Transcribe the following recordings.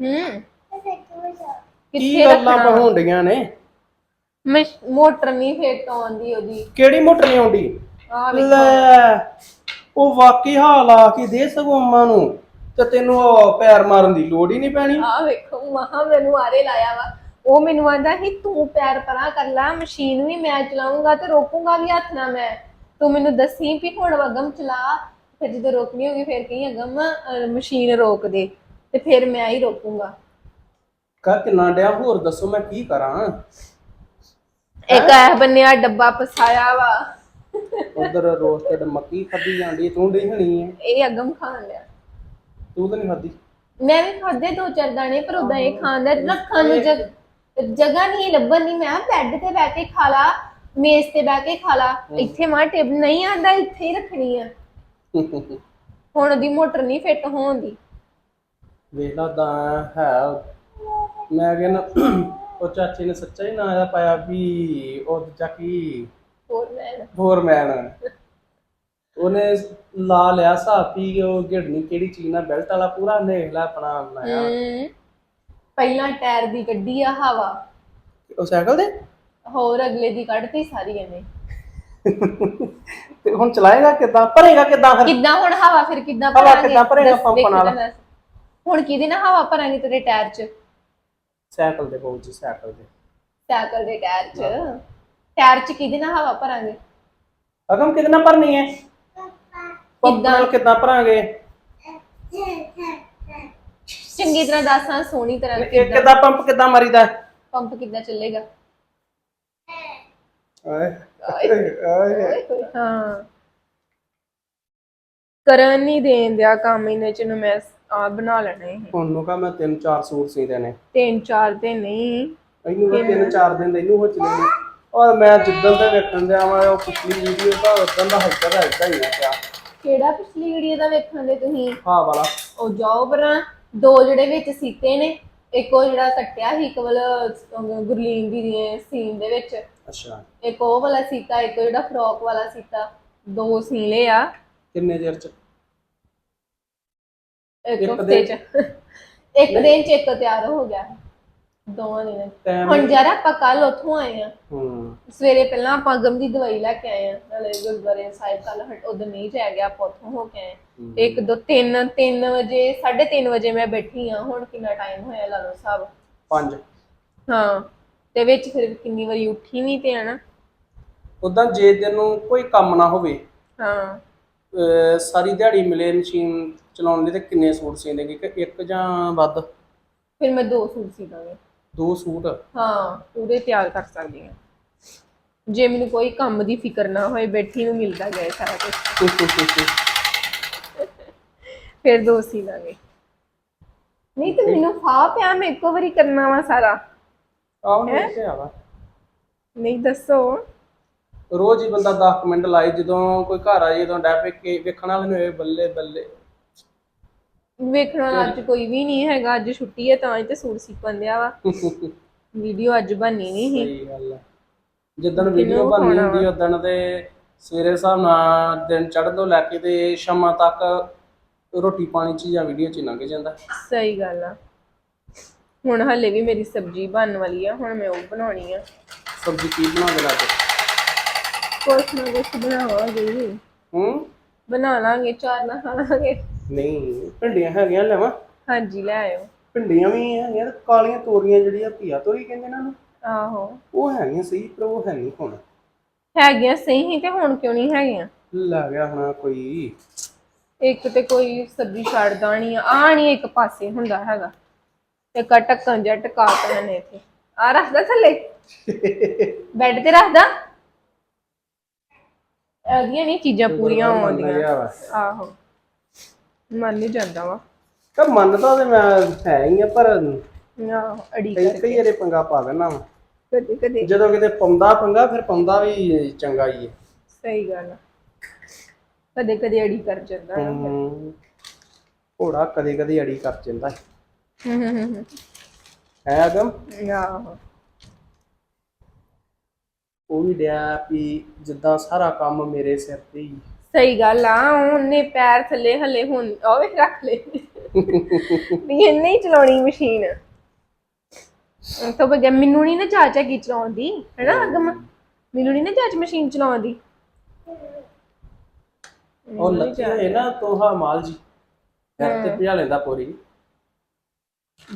ਹੂੰ। ਕੀ ਕਿੱਥੇ ਗੱਲਾਂ ਰੱਖਣਾ ਪਹੁੰਡੀਆਂ ਨੇ? ਮੈਂ ਮੋਟਰ ਨਹੀਂ ਫੇਟ ਆਉਂਦੀ ਉਹਦੀ। ਕਿਹੜੀ ਮੋਟਰ ਨਹੀਂ ਆਉਂਦੀ? ਆ ਵੇਖੋ। ਲੈ ਉਹ ਵਾਕਈ ਹਾਲ ਆ ਕੇ ਦੇ ਸਗੋਂ ਅੰਮਾ ਨੂੰ ਤੇ ਤੈਨੂੰ ਉਹ ਪੈਰ ਮਾਰਨ ਦੀ ਲੋੜ ਹੀ ਨਹੀਂ ਪੈਣੀ। ਆ ਵੇਖੋ ਮਹਾ ਮੈਨੂੰ ਆਰੇ ਲਾਇਆ ਵਾ। ਉਹ ਮੈਨੂੰ ਆਂਦਾ ਸੀ ਤੂੰ ਪੈਰ ਪਰਾਂ ਕਰ ਲੈ ਮਸ਼ੀਨ ਵੀ ਮੈਂ ਚਲਾਉਂਗਾ ਤੇ ਰੋਕੂੰਗਾ ਵੀ ਹੱਥ ਨਾਲ ਮੈਂ। ਤੂੰ ਮੈਨੂੰ ਦੱਸੀ ਵੀ ਹੁਣ ਅਗਮ ਚਲਾ ਫਿਰ ਜਦੋਂ ਰੋਕਣੀ ਹੋਗੀ ਫਿਰ ਕਹੀਂ ਅਗਮ ਅਹ, ਮਸ਼ੀਨ ਰੋਕ ਦੇ। ਤੇ ਫਿਰ ਮੈਂ ਹੀ ਰੋਕੂੰਗਾ। ਕਾ ਕਿੰਨਾ ਡਿਆ? ਹੋਰ ਦੱਸੋ ਮੈਂ ਕੀ ਕਰਾਂ? ਇੱਕ ਐ ਬੰਨਿਆ ਡੱਬਾ ਫਸਾਇਆ ਵਾ। ਉਧਰ ਰੋਸਟਡ ਮੱਕੀ ਖਾਦੀ ਜਾਂਦੀ ਤੂੰ ਡਈ ਹਣੀ ਹੈ ਇਹ ਅਗਮ ਖਾਣ ਲਿਆ ਤੂੰ ਤਾਂ ਨਹੀਂ ਖਾਦੀ ਮੈਂ ਵੀ ਖਾਦੇ ਦੋ ਚਾਰ ਦਾਣੇ ਪਰ ਉਦਾਂ ਇਹ ਖਾਂਦਾ ਰੱਖਣ ਨੂੰ ਜਗ ਜਗ੍ਹਾ ਨਹੀਂ ਲੱਭਣ ਦੀ। ਮੈਂ ਬੈੱਡ ਤੇ ਬਹਿ ਕੇ ਖਾ ਲਾ ਮੇਜ਼ ਤੇ ਬਹਿ ਕੇ ਖਾ ਲਾ। ਇੱਥੇ ਮਾਂ ਟੇਬਲ ਨਹੀਂ ਆਂਦਾ ਇੱਥੇ ਹੀ ਰੱਖਣੀ ਆ। ਹੁਣ ਉਹਦੀ ਮੋਟਰ ਨਹੀਂ ਫਿੱਟ ਹੋਣ ਦੀ। ਵੇਖ ਲਾ ਦਾ ਹੈ। ਮੈਂ ਕਹਿੰਦਾ ਉਹ ਚਾਚੇ ਨੇ ਸੱਚਾ ਹੀ ਨਾਂ ਇਹਦਾ ਪਾਇਆ ਵੀ ਉਹ ਦੂਜਾ ਕੀ? ਹੋਰ ਮੈਂ। ਫੋਰਮੈਨ ਉਹਨੇ ਲਾ ਲਿਆ ਕਿ ਉਹ ਗਿੜਨੀ ਕਿਹੜੀ ਚੀਜ਼ ਨਾਲ ਬੈਲਟ ਵਾਲਾ ਪੂਰਾ ਦੇਖ ਲੈ ਆਪਣਾ ਬਣਾਇਆ ਹਮ, ਪਹਿਲਾਂ ਟਾਇਰ ਦੀ ਕੱਢੀ ਆ ਹਵਾ। ਉਹ ਸਾਈਕਲ ਦੇ ਹੋਰ ਅਗਲੇ ਦੀ ਕੱਢਤੀ ਸਾਰੀ ਇਹਨੇ। ਤੇ ਹੁਣ ਚਲਾਏਗਾ ਕਿਦਾਂ? ਭਰੇਗਾ ਕਿਦਾਂ ਫਿਰ? ਕਿੱਦਾਂ ਹੁਣ ਹਵਾ ਫਿਰ ਕਿੱਦਾਂ ਹਵਾ ਭਰਾਂਗੇ? ਕਿੱਦਾਂ ਭਰੇਗਾ ਦੱਸ, ਪੰਪ ਨਾਲ? ਤਾਂ ਦੱਸ। ਹੁਣ ਕਿਹਦੇ ਨਾਲ ਹਵਾ ਭਰਾਂਗੇ ਤੇਰੇ ਟਾਇਰ 'ਚ? ਸਾਈਕਲ ਦੇ ਬਹੁਤ ਜੀ ਸਾਈਕਲ ਦੇ ਸਾਈਕਲ ਦੇ ਟਾਇਰ 'ਚ। ਟਾਇਰ 'ਚ ਕਿਹਦੇ ਨਾਲ ਹਵਾ ਭਰਾਂਗੇ? ਅਗਮ ਕਿਹਦੇ ਨਾਲ ਭਰਨੀ ਹੈ ਪੰਪ ਕਿੱਦਾਂ? ਨਾਲ ਕਿਦਾਂ ਭਰਾਂਗੇ? ਚੰਗੀ ਤਰ੍ਹਾਂ ਦੱਸਾਂ ਸੋਹਣੀ ਤਰ੍ਹਾਂ ਇਹ ਕਿਦਾਂ? ਪੰਪ ਕਿਦਾਂ ਮਾਰੀਦਾ? ਪੰਪ ਕਿੱਦਾਂ ਚੱਲੇਗਾ? ਆਏ ਆਏ ਹਾਂ। ਕਰਨ ਨਹੀਂ ਦੇਣ ਦਿਆ ਕੰਮ ਇਹਨੇ ਚ ਨੂੰ ਮੈਂ ਆ ਬਣਾ ਲੈਣੇ ਇਹ। ਹੁਣ ਨੂੰ ਕਾ ਮੈਂ ਤਿੰਨ ਚਾਰ ਸੂਟ ਸੀ ਦੇਣੇ। ਤਿੰਨ ਚਾਰ ਤੇ ਨਹੀਂ। ਇਹਨੂੰ ਤਾਂ ਤਿੰਨ ਚਾਰ ਦਿਨ ਦੇ ਇਹਨੂੰ ਹੋ ਚਲੇ ਨੇ ਔਰ ਮੈਂ ਜਿੱਦਣ ਤੇ ਵੇਖਣ ਦਿਆ ਮੈਂ ਉਹ ਪਿਛਲੀ ਵੀਡੀਓ ਦਾ ਉਦੋਂ ਦਾ ਹੱਕਾ ਦਾ ਏਦਾਂ ਹੀ ਆ ਪਿਆ। ਕਿਹੜਾ ਪਿਛਲੀ ਵੀਡੀਓ ਦਾ ਵੇਖਣ ਦੇ ਤੁਸੀਂ? ਹਾਂ ਵਾਲਾ। ਉਹ ਜਾਓ ਪਰਾਂ ਦੋ ਜਿਹੜੇ ਵਿੱਚ ਸੀਤੇ ਨੇ ਇੱਕ ਉਹ ਜਿਹੜਾ ਕੱਟਿਆ ਸੀ ਇੱਕ ਵਾਲਾ ਅਹ ਗੁਰਲੀਨ ਦੀ ਸੀਨ ਦੇ ਵਿੱਚ। ਅੱਛਾ। ਇੱਕ ਉਹ ਵਾਲਾ ਸੀਤਾ ਇੱਕ ਜਿਹੜਾ ਫਰੋਕ ਵਾਲਾ ਸੀਤਾ ਦੋ ਸੀਲੇ ਆ। ਕਿੰਨੇ ਚਿਰ ਚ? ਇੱਕ ਇੱਕ ਹਫ਼ਤੇ ਦਿਨ। ਚ। ਇੱਕ ਦਿਨ ਚ ਇੱਕ ਤਿਆਰ ਹੋ ਗਿਆ। ਦੋਵਾਂ ਦਿਨਾਂ ਚ ਟਾਈਮ ਹੁਣ ਜਰਾ ਆਪਾਂ ਕੱਲ ਉੱਥੋਂ ਆਏ ਆ ਹੂੰ। ਸਵੇਰੇ ਪਹਿਲਾਂ ਆਪਾਂ ਗਮ ਦੀ ਦਵਾਈ ਲੈ ਕੇ ਆਏ ਆ ਨਾਲੇ ਗੁਰਦੁਆਰੇ ਸਾਹਿਬ ਕੱਲ ਉਦੋਂ ਨਹੀਂ ਜਾ ਗਿਆ ਆਪਾਂ ਉੱਥੋਂ ਹੋ ਕੇ ਆਏ ਹਮ। ਇੱਕ ਦੋ ਤਿੰਨ ਤਿੰਨ ਵਜੇ 3:30 ਵਜੇ ਮੈਂ ਬੈਠੀ ਆ ਹੁਣ ਕਿੰਨਾ ਟਾਈਮ ਹੋਇਆ ਲਾ ਲਓ ਸਾਹਿਬ? ਪੰਜ। ਹਾਂ। ਤੇ ਵਿੱਚ ਫਿਰ ਕਿੰਨੀ ਵਾਰੀ ਉੱਠੀ ਵੀ ਤੇ ਆਣਾ ਉਦਾਂ ਜੇ ਤੈਨੂੰ ਕੋਈ ਕੰਮ ਨਾ ਹੋਵੇ। ਹਾਂ। ਅਹ ਸਾਰੀ ਦਿਹਾੜੀ ਮਿਲੇ ਮਸ਼ੀਨ ਚਲਾਉਣ ਲਈ ਤੇ ਕਿੰਨੇ ਸੂਟ ਸੀ ਦੇਗੀ ਕਿ ਇੱਕ ਜਾਂ ਵੱਧ? ਫਿਰ ਮੈਂ ਦੋ ਸੂਟ ਸੀ ਦਾਂਗੇ ਦੋ ਸੂਟ? ਹਾਂ ਪੂਰੇ ਤਿਆਰ ਕਰ ਸਕਦੀ ਹਾਂ। ਜੇ ਮੈਨੂੰ ਕੋਈ ਕੰਮ ਦੀ ਫਿਕਰ ਨਾ ਹੋਏ ਬੈਠੀ ਨੂੰ ਮਿਲਦਾ ਗਿਆ ਸਾਰਾ ਕੁਝ ਫਿਰ ਦੋ ਸੀ ਦਾਂਗੇ ਨਹੀਂ ਤੇ ਮੈਨੂੰ ਫਾ ਪਿਆ ਮੈਂ ਇੱਕੋ ਵਾਰੀ ਕਰਨਾ ਵਾ ਸਾਰਾ। ਆਵਾ ਨਹੀਂ ਦੱਸੋ। ਰੋਜ਼ ਹੀ ਬੰਦਾ 10 ਮਿੰਟ ਲਾਏ ਜਦੋਂ ਕੋਈ ਘਰ ਆ ਜਦੋਂ ਡੈ ਕੇ ਵੇਖਣ ਵਾਲੇ ਨੂੰ ਇਹ ਬੱਲੇ ਬੱਲੇ। ਵੇਖਣ ਵਾਲਾ ਅੱਜ ਕੋਈ ਵੀ ਨਹੀਂ ਹੈਗਾ ਅੱਜ ਛੁੱਟੀ ਹੈ ਤਾਂ ਹੀ ਤੇ ਸੂਟ ਸੀਪਣ ਦਿਆ ਵਾ। ਵੀਡੀਓ ਅੱਜ ਬਣੀ ਨਹੀਂ ਸੀ। ਸਹੀ ਗੱਲ ਹੈ ਜਿੱਦਣ ਵੀਡੀਓ ਬਣਨੀ ਹੁੰਦੀ ਉਦਣ ਤੇ ਸਵੇਰੇ ਹਿਸਾਬ ਨਾਲ ਦਿਨ ਚੜ੍ਹਨ ਤੋਂ ਲੈ ਕੇ ਤੇ ਸ਼ਾਮਾਂ ਤੱਕ ਰੋਟੀ ਪਾਣੀ ਚ ਜਾਂ ਵੀਡੀਓ ਚ ਹੀ ਲੰਘ ਜਾਂਦਾ। ਸਹੀ ਗੱਲ ਆ। ਹੁਣ ਹਲੇ ਵੀ ਮੇਰੀ ਸਬਜ਼ੀ ਬਣਨ ਵਾਲੀ ਆ ਹੁਣ ਮੈਂ ਉਹ ਬਣਾਉਣੀ ਆ। ਸਬਜ਼ੀ ਕੀ ਬਣਾ ਕੇ ਲੱਗੇ ਕੁਛ ਨਾ ਕੁਛ ਬਣਾਵਾਂਗੇ। ਹੂੰ? ਬਣਾ ਲਾਂਗੇ ਚਾਰ ਨਾ ਖਾ ਲਾਂਗੇ। ਨਹੀਂ ਭਿੰਡੀਆਂ ਹੈਗੀਆਂ ਲੈਵਾਂ ਹਾਂਜੀ ਲੈ ਆਇਓ। ਭਿੰਡੀਆਂ ਵੀ ਹੈਗੀਆਂ ਤੇ ਕਾਲੀਆਂ ਤੋਰੀਆਂ ਜਿਹੜੀਆਂ ਘੀਆ ਤੋਰੀ ਕਹਿੰਦੇ ਨੂੰ ਆਹੋ। ਉਹ ਹੈਗੀਆਂ ਸਹੀ ਪਰ ਉਹ ਹੈ ਨਹੀਂ ਹੁਣ। ਹੈਗੀਆਂ ਸਹੀ ਹੀ ਤੇ ਹੁਣ ਕਿਉਂ ਨਹੀਂ ਹੈਗੀਆਂ? ਲੈ ਗਿਆ ਹੁਣ ਕੋਈ। ਇੱਕ ਤੇ ਕੋਈ ਸਬਜ਼ੀ ਛੱਡਦਾ ਨਹੀਂ ਆ ਨਹੀਂ ਇੱਕ ਪਾਸੇ ਹੁੰਦਾ ਹੈਗਾ। ਤੇ ਕਾ ਟੱਕਣ ਜਿਹਾ ਟਕਾ ਤਾ ਨੇ ਇੱਥੇ। ਆ ਰੱਖਦਾ ਥੱਲੇ। ਬੈੱਡ ਤੇ ਰੱਖਦਾ ਇਹਦੀਆਂ ਨਹੀਂ ਚੀਜ਼ਾਂ ਪੂਰੀਆਂ ਵਾ। ਆਹੋ। ਮੰਨ ਨਹੀਂ ਜਾਂਦਾ ਵਾ। ਤਾਂ ਮੰਨਦਾ ਤੇ ਮੈਂ ਹੈ ਹੀ ਆ ਪਰ ਆਹੋ ਅੜੀ ਕਈ ਕਰ ਕਈ ਵਾਰੇ ਪੰਗਾ ਪਾ ਵਾ। ਕਦੇ ਕਦੇ। ਜਦੋਂ ਕਿਤੇ ਪਾਉਂਦਾ ਪੰਗਾ ਫਿਰ ਪਾਉਂਦਾ ਵੀ ਚੰਗਾ ਹੀ ਹੈ ਸਹੀ ਗੱਲ ਆ। ਕਦੇ ਕਦੇ ਅੜੀ ਕਰ ਜਾਂਦਾ ਨਾ। ਹਮ, ਘੋੜਾ ਕਦੇ ਕਦੇ ਅੜੀ ਕਰ ਜਾਂਦਾ ਹੈ ਹੂੰ ਹੂੰ ਹੂੰ। ਹੈ ਅਗਮ? ਆਹੋ। ਉਹ ਵੀ ਡਿਆ ਵੀ ਜਿੱਦਾਂ ਸਾਰਾ ਕੰਮ ਮੇਰੇ ਸਿਰ ਤੇ ਹੀ। ਸਹੀ ਗੱਲ ਆ ਉਹਨੇ ਪੈਰ ਥੱਲੇ ਹੱਲੇ ਹੁਣ ਉਹ ਵੀ ਰੱਖ ਲੈ ਵੀ ਇਹਨੇ ਹੀ ਚਲਾਉਣੀ ਮਸ਼ੀਨ। ਤੋਂ ਬਗੈਰ ਮੈਨੂੰ ਨਹੀਂ ਨਾ ਚਾਚਾ ਕੀ ਚਲਾਉਂਦੀ ਹੈਨਾ ਅਗਮ? ਮੈਨੂੰ ਨਹੀਂ ਨਾ ਚਾਚ ਮਸ਼ੀਨ ਚਲਾਉਂਦੀ। ਉਹ ਲੱਤੀ ਹੈ ਨਾ ਤੋਹਾ ਮਾਲ ਜੀ ਘਰ ਤੇ ਪਿਆ ਲੈਂਦਾ ਪੂਰੀ।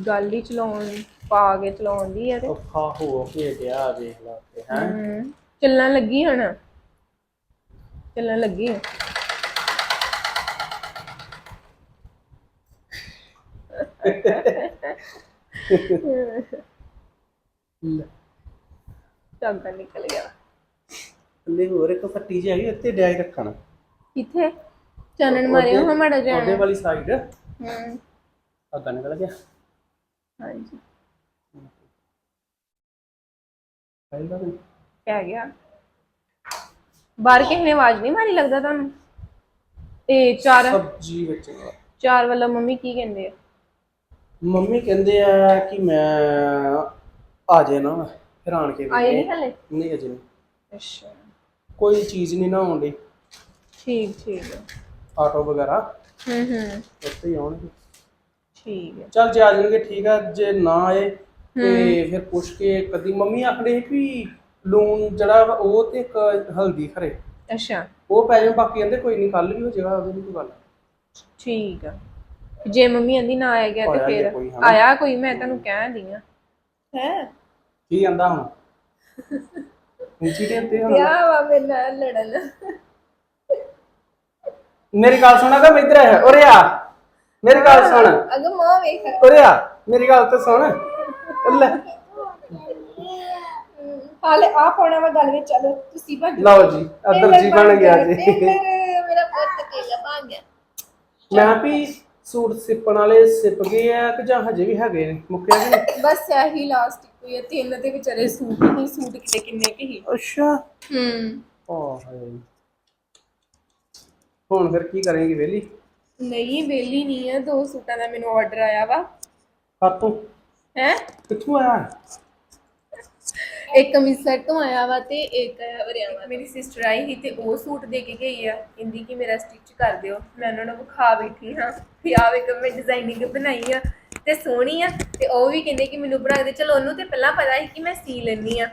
ਗੱਲ ਹੀ ਚਲਾਉਣ। ਪਾ ਕੇ ਚਲਾਉਂਦੀ ਆ ਤੇ। ਉਹ ਖਾ ਹੋ ਕੇ ਗਿਆ ਵੇਖ ਲਾ ਤੇ ਹੈ। ਹਮ, ਚੱਲਣ ਲੱਗੀ ਹੁਣ? ਚੱਲਣ ਲੱਗੀ? ਆ। ਨਿਕਲ ਗਿਆ। ਥੱਲੇ ਹੋਰ ਇੱਕ ਫੱਟੀ ਜਿਹੀ ਹੈਗੀ ਉੱਤੇ ਡੈਗ ਰੱਖਣਾ। ਕਿੱਥੇ? ਚਾਨਣ ਮਾਰਿਓ ਹਾਂ ਮਾੜਾ ਜਿਹਾ। ਉਹਦੇ ਵਾਲੀ ਸਾਈਡ ਹਮ, ਅੱਗਾ ਨਿਕਲ ਗਿਆ। ਹਾਂਜੀ। ਪਹਿਲਾਂ ਵੀ ਪੈ ਗਿਆ। ਬਾਹਰ ਕਿਸੇ ਨੇ ਆਵਾਜ਼ ਨਹੀਂ ਮਾਰੀ ਲੱਗਦਾ ਤੁਹਾਨੂੰ? ਤੇ ਚਾਰ ਸਬਜੀ ਵਿੱਚ ਚਾਰ ਵਾਲਾ ਮੰਮੀ ਕੀ ਕਹਿੰਦੇ ਆ? ਮੰਮੀ ਕਹਿੰਦੇ ਆ ਕਿ ਮੈਂ ਆ ਜਾਏ ਨਾ ਫਿਰ ਆਣ ਕੇ ਆਏ। ਨਹੀਂ ਹਲੇ? ਨਹੀਂ ਅਜੇ ਨਹੀਂ। ਅੱਛਾ। ਕੋਈ ਚੀਜ਼ ਨਹੀਂ ਨਾ ਆਉਂਦੀ ਠੀਕ ਠੀਕ ਆਟੋ ਵਗੈਰਾ। ਹੂੰ ਹੂੰ। ਹੀ ਆਉਣਗੇ। ਠੀਕ ਹੈ ਚੱਲ ਜੇ ਆ ਜਾਣਗੇ ਠੀਕ ਆ। ਜੇ ਨਾ ਆਏ ਤੇ ਫਿਰ ਪੁੱਛ ਕੇ ਕਦੀ ਮੰਮੀ ਆਖਦੇ ਸੀ ਵੀ ਲੂਣ ਜਿਹੜਾ ਵਾ ਉਹ ਤੇ ਇੱਕ ਹਲਦੀ ਖਰੇ। ਅੱਛਾ। ਉਹ ਪੈ ਜਾਣ ਬਾਕੀ ਕਹਿੰਦੇ ਕੋਈ ਨਹੀਂ ਕੱਲ ਵੀ ਹੋ ਜਾਏਗਾ ਉਹਦੀ ਨੀ ਕੋਈ ਗੱਲ ਠੀਕ ਆ। ਜੇ ਮੰਮੀ ਆਂਦੀ ਨਾ ਆਇਆ ਗਿਆ ਤੇ ਆਇਆ ਫਿਰ? ਆਇਆ ਕੋਈ ਮੈਂ ਤੁਹਾਨੂੰ ਕਹਿ ਦੀ ਆ। ਹੈ? ਕੀ ਕਹਿੰਦਾ ਹੁਣ? ਉੱਚੀ ਤੇ ਤੇ ਹੁਣ। ਕਿਆ ਵਾ ਮੇਰੇ ਨਾਲ ਲੜਨ। ਮੇਰੀ ਗੱਲ ਸੁਣਾ ਤਾਂ ਇੱਧਰ ਆ। ਉਰੇ ਆ। ਮੇਰੀ ਗੱਲ ਸੁਣ। ਅਗ ਮਾਂ ਵੇਖ। ਉਰੇ ਆ। ਮੇਰੀ ਗੱਲ ਤੇ ਸੁਣ। ਲੈ। ਹਾਲੇ ਆ ਪਾਉਣਾ ਵਾ ਗੱਲ ਵਿੱਚ ਚਲੋ ਤੁਸੀਂ ਭੱਜ ਲਓ ਜੀ ਅਦਰ ਜੀ ਬਣ ਗਿਆ ਜੀ। ਟੇਲਰ, ਮੇਰਾ ਪੁੱਤ ਟੇਲਰ ਬਣ ਗਿਆ। ਮੈਂ ਵੀ ਸੂਟ ਸਿੱਪਣ ਵਾਲੇ ਸਿੱਪ ਗਏ ਆ ਕਿ ਜਾਂ ਹਜੇ ਵੀ ਹੈਗੇ ਨੇ? ਮੁੱਕਿਆ ਕਿ ਨਹੀਂ? ਬਸ ਇਹੀ ਲਾਸਟ ਕੋਈ ਆ ਤਿੰਨ ਦੇ ਵਿਚਾਰੇ ਸੂਟ ਹੀ ਸੂਟ ਕਿਤੇ ਕਿੰਨੇ ਕਿ ਹੀ। ਅੱਛਾ। ਹੂੰ। ਓ ਹਾਏ ਹੁਣ ਫਿਰ ਕੀ ਕਰਾਂਗੇ ਵੇਲੀ ਨਹੀਂ ਵੇਲੀ ਨਹੀਂ ਆ ਦੋ ਸੂਟਾਂ ਦਾ ਮੈਨੂੰ ਆਰਡਰ ਆਇਆ ਵਾ। ਕਾਤੋਂ ਹੈ? ਕਿੱਥੋਂ ਆਇਆ? ਇੱਕ ਅੰਮ੍ਰਿਤਸਰ ਤੋਂ ਆਇਆ ਵਾ ਤੇ ਇੱਕ ਹਰਿਆਣਾ ਮੇਰੀ ਸਿਸਟਰ ਆਈ ਸੀ ਤੇ ਉਹ ਸੂਟ ਦੇ ਕੇ ਗਈ ਆ। ਕਹਿੰਦੀ ਕਿ ਮੇਰਾ ਸਟਿਚ ਕਰ ਦਿਓ। ਮੈਂ ਉਹਨਾਂ ਨੂੰ ਵਿਖਾ ਬੈਠੀ ਹਾਂ ਵੀ ਆਹ ਵੇਖ ਮੈਂ ਡਿਜ਼ਾਈਨਿੰਗ ਬਣਾਈ ਆ ਤੇ ਸੋਹਣੀ ਆ। ਤੇ ਉਹ ਵੀ ਕਹਿੰਦੇ ਕਿ ਮੈਨੂੰ ਬਣਾ ਦੇ। ਚਲੋ ਉਹਨੂੰ ਤੇ ਪਹਿਲਾਂ ਪਤਾ ਸੀ ਕਿ ਮੈਂ ਸੀ ਲੈਣੀ ਆ।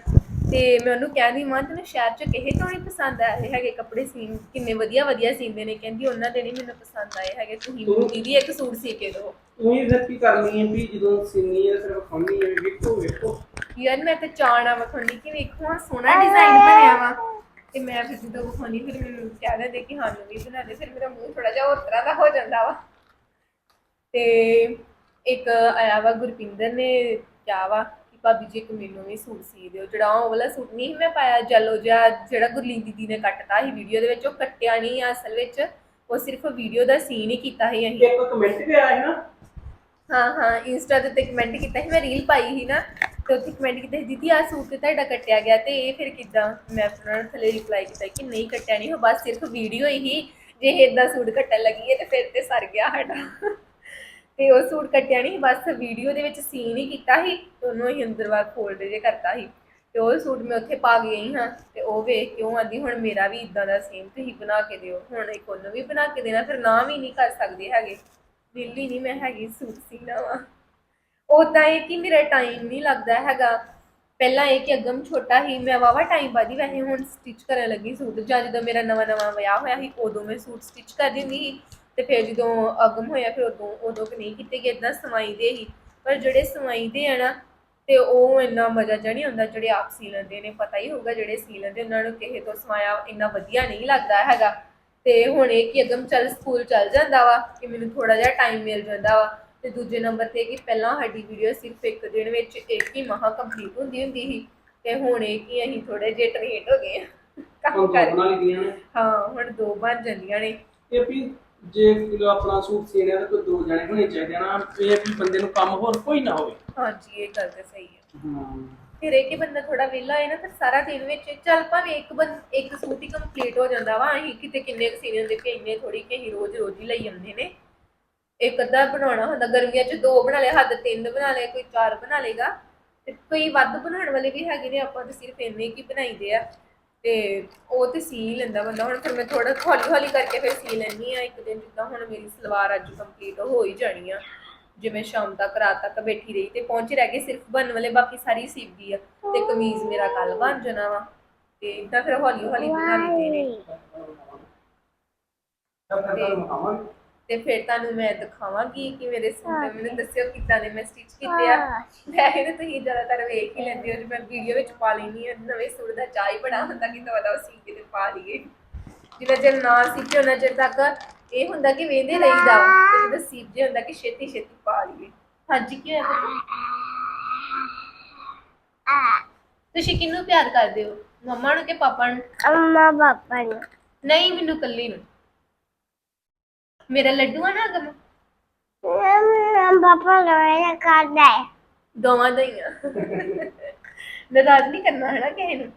ਤੇ ਮੈਂ ਉਹਨੂੰ ਕਹਿੰਦੀ ਮਾਂ ਤੈਨੂੰ ਸ਼ਹਿਰ ਚ ਕਿਹੇ ਤੋਂ ਨਹੀਂ ਪਸੰਦ ਆਏ ਹੈਗੇ ਕੱਪੜੇ ਸੀਨ ਕਿੰਨੇ ਵਧੀਆ ਵਧੀਆ ਸੀਂਦੇ ਨੇ। ਕਹਿੰਦੀ ਉਹਨਾਂ ਦੇ ਨਹੀਂ ਮੈਨੂੰ ਪਸੰਦ ਆਏ ਹੈਗੇ। ਤੁਸੀਂ ਮੈਨੂੰ ਦੀਦੀ ਇੱਕ ਸੂਟ ਸੀ ਕੇ ਦਿਓ। ਤੂੰ ਹੀ ਫਿਰ ਕੀ ਕਰਨੀ ਹੈ ਵੀ ਜਦੋਂ ਸਿੰਨੀ ਹੈ ਫਿਰ ਖਾਣੀ ਹੈ ਵੇਖੋ ਵੇਖੋ। ਯਾਰ ਮੈਂ ਤੇ ਚਾਣਾ ਵਿਖਾਉਣੀ ਕਿ ਵੇਖੋ ਆ ਸੋਹਣਾ ਡਿਜ਼ਾਈਨ ਬਣਿਆ ਵਾ। ਤੇ ਮੈਂ ਫਿਰ ਜਦੋਂ ਵਿਖਾਉਣੀ ਫਿਰ ਮੈਨੂੰ ਕਹਿ ਦਿੰਦੇ ਕਿ ਸਾਨੂੰ ਵੀ ਬਣਾ ਦੇ। ਫਿਰ ਮੇਰਾ ਮੂੰਹ ਥੋੜਾ ਜਿਹਾ ਹੋਰ ਤਰ੍ਹਾਂ ਦਾ ਹੋ ਜਾਂਦਾ ਵਾ। ਤੇ ਇੱਕ ਆਇਆ ਵਾ ਗੁਰਪਿੰਦਰ ਨੇ ਕਿਹਾ ਵਾ ਕਿ ਭਾਬੀ ਜੀ ਇੱਕ ਮੈਨੂੰ ਵੀ ਸੂਟ ਸੀ ਦਿਓ। ਜਿਹੜਾ ਉਹ ਵਾਲਾ ਸੂਟ ਨਹੀਂ ਮੈਂ ਪਾਇਆ ਜੈਲੋ ਜਿਹਾ ਜਿਹੜਾ ਗੁਰਲੀਨ ਦੀਦੀ ਨੇ ਕੱਟਤਾ ਸੀ ਵੀਡੀਓ ਦੇ ਵਿੱਚ ਉਹ ਕੱਟਿਆ ਨਹੀਂ ਆ ਅਸਲ ਵਿੱਚ। ਉਹ ਸਿਰਫ ਵੀਡੀਓ ਦਾ ਸੀਨ ਹੀ ਕੀਤਾ ਸੀ ਅਸੀਂ। ਇੱਕ ਕਮੈਂਟ ਵੀ ਆਇਆ ਹੈ ਨਾ। ਹਾਂ ਹਾਂ ਇੰਸਟਾ ਤੇ ਕਮੈਂਟ ਕੀਤਾ ਸੀ ਮੈਂ ਰੀਲ ਪਾਈ ਸੀ ਨਾ ਤੇ ਉੱਥੇ ਕਮੈਂਟ ਕੀਤਾ ਸੀ ਦੀਦੀ ਆ ਸੂਟ ਤੇ ਤੁਹਾਡਾ ਕੱਟਿਆ ਗਿਆ ਤੇ ਇਹ ਫਿਰ ਕਿਦਾਂ? ਮੈਂ ਫਿਰ ਉਹਨਾਂ ਨੂੰ ਥੱਲੇ ਰਿਪਲਾਈ ਕੀਤਾ ਕਿ ਨਹੀਂ ਕੱਟਿਆ ਨਹੀਂ ਉਹ ਬਸ ਸਿਰਫ ਵੀਡੀਓ ਹੀ ਜੇ ਇਦਾਂ ਸੂਟ ਕੱਟਣ ਲੱਗੀ ਹੈ ਤੇ ਫਿਰ ਤੇ ਸਰ ਗਿਆ ਸਾਡਾ। ਤੇ ਉਹ ਸੂਟ ਕੱਟਿਆ ਨਹੀਂ ਬਸ ਵੀਡੀਓ ਦੇ ਵਿੱਚ ਸੀਨ ਹੀ ਕੀਤਾ ਸੀ ਤੇ ਉਹਨੂੰ ਹੀ ਅੰਦਰ ਬਾਹਰ ਫੋਲਡ ਜੇ ਕਰਤਾ ਸੀ। ਤੇ ਉਹ ਸੂਟ ਮੈਂ ਉੱਥੇ ਪਾ ਕੇ ਗਈ ਹਾਂ ਤੇ ਉਹ ਵੇਖ ਕੇ ਉਹ ਆਂਦੀ, ਹੁਣ ਮੇਰਾ ਵੀ ਇਦਾਂ ਦਾ ਸੇਮ ਤੁਸੀਂ ਬਣਾ ਕੇ ਦਿਓ। ਹੁਣ ਇੱਕ ਉਹਨੂੰ ਵੀ ਬਣਾ ਕੇ ਦੇਣਾ, ਫਿਰ ਨਾ ਵੀ ਨਹੀਂ ਕਰ ਸਕਦੇ ਹੈਗੇ। ਵਿਹਲੀ ਨਹੀਂ ਮੈਂ ਹੈਗੀ ਸੂਟ ਸੀਣਾ ਵਾ। ਉਦਾਂ ਇਹ ਕਿ ਮੇਰਾ ਟਾਈਮ ਨਹੀਂ ਲੱਗਦਾ ਹੈਗਾ। ਪਹਿਲਾਂ ਇਹ ਕਿ ਅਗਮ ਛੋਟਾ ਹੀ ਮੈਂ ਵਾਵਾ ਟਾਈਮ ਬਾਅਦ ਹੀ ਵੈਸੇ ਹੁਣ ਸਟਿਚ ਕਰਨ ਲੱਗੀ ਸੂਟ। ਜਾਂ ਜਦੋਂ ਮੇਰਾ ਨਵਾਂ ਨਵਾਂ ਵਿਆਹ ਹੋਇਆ ਸੀ, ਉਦੋਂ ਮੈਂ ਸੂਟ ਸਟਿਚ ਕਰ ਦਿੰਦੀ ਸੀ। ਤੇ ਫਿਰ ਜਦੋਂ ਅਗਮ ਹੋਇਆ ਫਿਰ ਉਦੋਂ ਉਦੋਂ ਕਿ ਨਹੀਂ ਕੀਤੇ ਗਏ ਇਦਾਂ ਸਵਾਈ ਦੇ ਹੀ। ਪਰ ਜਿਹੜੇ ਸਵਾਈ ਦੇ ਆ ਨਾ ਤੇ ਉਹ ਇੰਨਾ ਮਜ਼ਾ ਜਿਹਾ ਨਹੀਂ ਹੁੰਦਾ ਜਿਹੜੇ ਆਪ ਸੀ ਲੈਂਦੇ ਨੇ ਪਤਾ ਹੀ ਹੋਊਗਾ ਜਿਹੜੇ ਸੀ ਲੈਂਦੇ ਉਹਨਾਂ ਨੂੰ ਕਿਸੇ ਤੋਂ ਸਵਾਇਆ ਇੰਨਾ ਵਧੀਆ ਨਹੀਂ ਲੱਗਦਾ ਹੈਗਾ। ਤੇ ਹੁਣ ਇਹ ਕਿ ਅਗਮ ਚੱਲ ਸਕੂਲ ਚੱਲ ਜਾਂਦਾ ਵਾ ਕਿ ਮੈਨੂੰ ਥੋੜਾ ਜਿਹਾ ਟਾਈਮ ਮਿਲ ਜਾਂਦਾ ਵਾ। ਤੇ ਦੂਜੇ ਨੰਬਰ ਤੇ ਕਿ ਪਹਿਲਾਂ ਸਾਡੀ ਵੀਡੀਓ ਸਿਰਫ ਇੱਕ ਦਿਨ ਵਿੱਚ ਇੱਕ ਹੀ ਮਹਾ ਕੰਪਲੀਟ ਹੁੰਦੀ ਹੁੰਦੀ ਸੀ। ਤੇ ਹੁਣ ਇਹ ਕਿ ਅਸੀਂ ਥੋੜੇ ਜਿਹਾ ਟ੍ਰੇਨ ਹੋ ਗਏ ਕੰਮ ਕਰ ਨੇ। ਹਾਂ ਹੁਣ ਦੋ ਬਣ ਜਾਂਦੀਆਂ ਨੇ। ਇਹ ਵੀ ਜੇ ਕੋਈ ਆਪਣਾ ਸੂਟ ਸੀਨੇ ਤਾਂ ਕੋਈ ਦੋ ਜਣੇ ਹੋਣੇ ਚਾਹੀਦੇ ਨਾ। ਇਹ ਵੀ ਬੰਦੇ ਨੂੰ ਕੰਮ ਹੋਰ ਕੋਈ ਨਾ ਹੋਵੇ। ਹਾਂਜੀ ਇਹ ਗੱਲ ਤਾਂ ਸਹੀ ਹੈ। ਹਾਂ। ਫਿਰ ਇਹ ਕਿ ਬੰਦਾ ਥੋੜਾ ਵਿਹਲਾ ਹੈ ਨਾ ਫਿਰ ਸਾਰਾ ਦਿਨ ਵਿੱਚ ਚੱਲ ਭਾਵੇਂ ਇੱਕ ਬੰ ਇੱਕ ਸੂਟ ਹੀ ਕੰਪਲੀਟ ਹੋ ਜਾਂਦਾ ਵਾ। ਅਸੀਂ ਕਿਤੇ ਕਿੰਨੇ ਕੁ ਸੀਨੇ ਹੁੰਦੇ ਕਿ ਇੰਨੇ ਥੋੜੀ ਕਿ ਅਸੀਂ ਰੋਜ਼ ਰੋਜ਼ ਹੀ ਲਈ ਜਾਂਦੇ ਨੇ। ਇੱਕ ਅੱਧਾ ਬਣਾਉਣਾ ਹੁੰਦਾ। ਗਰਮੀਆਂ 'ਚ ਦੋ ਬਣਾ ਲਏ ਹੱਦ ਤਿੰਨ ਬਣਾ ਲਏ ਕੋਈ ਚਾਰ ਬਣਾ ਲੇਗਾ ਤੇ ਕੋਈ ਵੱਧ ਬਣਾਉਣ ਵਾਲੇ ਵੀ ਹੈਗੇ ਨੇ। ਆਪਾਂ ਤਾਂ ਸਿਰਫ ਇੰਨੇ ਕੀ ਬਣਾਈਦੇ ਆ। ਤੇ ਉਹ ਤੇ ਸੀ ਲੈਂਦਾ ਬੰਦਾ। ਹੁਣ ਫਿਰ ਮੈਂ ਥੋੜਾ ਹੌਲੀ ਹੌਲੀ ਕਰਕੇ ਫਿਰ ਸੀ ਲੈਣੀ ਆ ਇੱਕ ਦਿਨ ਜਿੱਦਾਂ ਹੁਣ ਮੇਰੀ ਸਲਵਾਰ ਅੱਜ ਕੰਪਲੀਟ ਹੋ ਹੀ ਜਾਣੀ ਆ। ਜਿਵੇਂ ਸ਼ਾਮ ਤੱਕ ਰਾਤ ਤੱਕ ਬੈਠੀ ਰਹੀ ਤੇ ਪਹੁੰਚ ਰਹਿ ਗਏ ਸਿਰਫ ਬਣਨ ਵਾਲੇ ਬਾਕੀ ਸਾਰੀ ਸੀਵਦੀ ਆ ਤੇ ਕਮੀਜ਼ ਮੇਰਾ ਕੱਲ ਬਣ ਜਾਣਾ ਵਾ। ਤੇ ਇਦਾਂ ਫਿਰ ਹੌਲੀ ਹੌਲੀ ਬਣਾ ਲਈਦੇ ਨੇ। ਤਾਂ ਫਿਰ ਤੁਹਾਨੂੰ ਤੇ ਫਿਰ ਤੁਹਾਨੂੰ ਮੈਂ ਦਿਖਾਵਾਂਗੀ ਕਿ ਮੇਰੇ ਸੂਟ ਮੈਨੂੰ ਦੱਸਿਓ ਕਿੱਦਾਂ ਦੇ ਮੈਂ ਸਟਿਚ ਕੀਤੇ ਆ। ਵੈਸੇ ਤਾਂ ਤੁਸੀਂ ਜ਼ਿਆਦਾਤਰ ਵੇਖ ਹੀ ਲੈਂਦੇ ਹੋ ਜੇ ਮੈਂ ਵੀਡੀਓ ਵਿੱਚ ਪਾ ਲੈਣੀ ਆ ਨਵੇਂ ਸੂਟ ਦਾ ਚਾਹ ਹੀ ਬੜਾ ਹੁੰਦਾ ਕਿ ਦਵਾ ਦਵਾ ਸੀ ਕੇ ਤੇ ਪਾ ਲਈਏ। ਜਿੰਨਾ ਚਿਰ ਨਾ ਸਿੱਖੇ ਉਹਨਾਂ ਚਿਰ ਤੱਕ ਇਹ ਹੁੰਦਾ ਕਿ ਵੇਂਦੇ ਰਹੀਦਾ ਤੇ ਜਦੋਂ ਸੀਪ ਜੇ ਹੁੰਦਾ ਕਿ ਛੇਤੀ ਛੇਤੀ ਪਾ ਲਈਏ। ਹਾਂਜੀ ਕੀ ਹੋਇਆ ਤੁਹਾਨੂੰ? ਤੁਸੀਂ ਕਿਹਨੂੰ ਪਿਆਰ ਕਰਦੇ ਹੋ? ਮੰਮਾ ਨੂੰ ਕਿ ਪਾਪਾ ਨੂੰ? ਅੰਮਾ ਪਾਪਾ ਨੂੰ। ਨਹੀਂ ਮੈਨੂੰ ਕੱਲੀ ਨੂੰ। ਮੇਰਾ ਲੱਡੂ ਆ ਨਾ ਅਗਮ? ਅੰਮਾ ਪਾਪਾ ਲੋਏ ਕਰਦਾ ਹੈ। ਦੋਵਾਂ ਦਾ ਹੀ ਆ। ਨਾਰਾਜ਼ ਨਹੀਂ ਕਰਨਾ ਹੈ ਨਾ ਕਿਸੇ ਨੂੰ?